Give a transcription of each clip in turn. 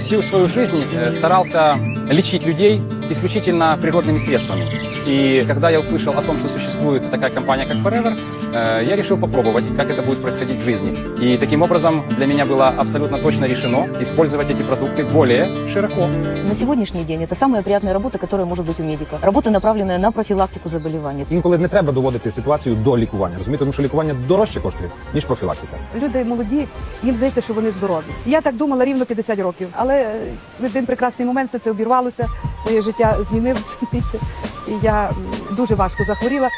Всю свою жизнь э, старался лечить людей исключительно природными средствами. И когда я услышал о том, что существует такая компания, как Forever, э, я решил попробовать, как это будет происходить в жизни. И таким образом для меня было абсолютно точно решено использовать эти продукты более широко. На сегодняшний день это самая приятная работа, которая может быть у медика. Работа, направленная на профилактику заболеваний. Інколи не треба доводити ситуацію до лікування. Розумієте, тому що лікування дорожче коштує ніж профілактика. Люди молоді, їм здається, що вони здорові. Я так думала рівно 50 років, але е, в один прекрасний момент все це обірвалося. Моє життя змінилося, і я дуже важко захворіла.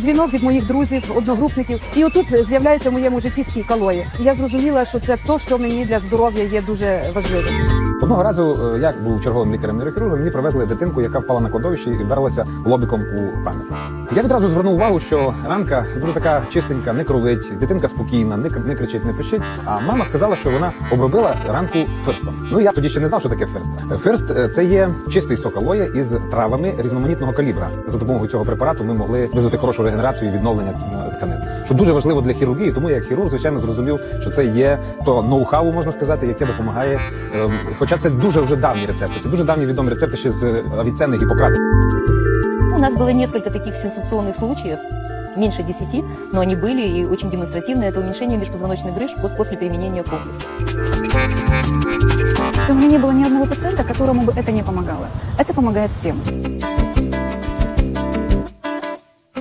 Дзвінок від моїх друзів, одногрупників, і отут з'являється в моєму житті сік алої. Я зрозуміла, що це то, що мені для здоров'я є дуже важливим. Одного разу е, я був черговим лікарем нейрохірургом, мені привезли дитинку, яка впала на кладовище і вдарилася лобиком у пам'ять. Я відразу звернув увагу, що ранка дуже така чистенька, не кровить, дитинка спокійна, не, не кричить, не пищить. А мама сказала, що вона обробила ранку фирстом. Ну я тоді ще не знав, що таке фирст. Е, е, це є чистий сок алоя із травами різноманітного калібра. За допомогою цього препарату ми могли визвати хорошу регенерацію і відновлення тканин, що дуже важливо для хірургії. Тому як хірург, звичайно, зрозумів, що це є то ноу-хау, можна сказати, яке допомагає. ем, Хоча це дуже вже давні рецепти. Це дуже давні відомі рецепти ще з Авіценни Гіппократа. У нас было несколько таких сенсационных случаев, меньше 10, но они были и очень демонстративные. Это уменьшение межпозвоночных грыж пос- после применения комплекса. У меня не было ни одного пациента, которому бы это не помогало. Это помогает всем.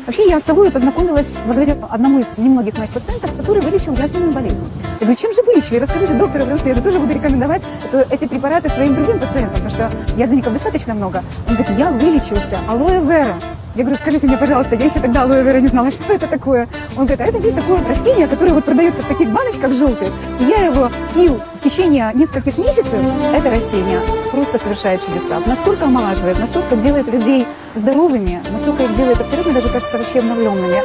Вообще я с Алоэ познакомилась благодаря одному из немногих моих пациентов, который вылечил язвенную болезнь. Я говорю, чем же вылечили? Расскажите доктору, потому что я же тоже буду рекомендовать это- эти препараты своим другим пациентам, потому что язвенников достаточно много. Он говорит, я вылечился алоэ вера. Я говорю, скажите мне, пожалуйста, я еще тогда алоэ вера не знала, что это такое. Он говорит, а это есть такое растение, которое вот продается в таких баночках желтых. И я его пил в течение нескольких месяцев. Это растение просто совершает чудеса. Настолько омолаживает, настолько делает людей здоровыми, настолько их делает абсолютно даже, кажется, вообще обновленными.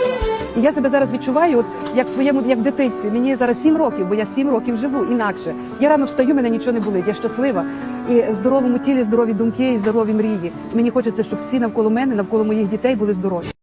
І я себе зараз відчуваю, от як в своєму як в дитинстві. Мені зараз 7 років, бо я 7 років живу інакше. Я рано встаю, мене нічого не болить. Я щаслива. І в здоровому тілі здорові думки і здорові мрії. Мені хочеться, щоб всі навколо мене, навколо моїх дітей були здорові.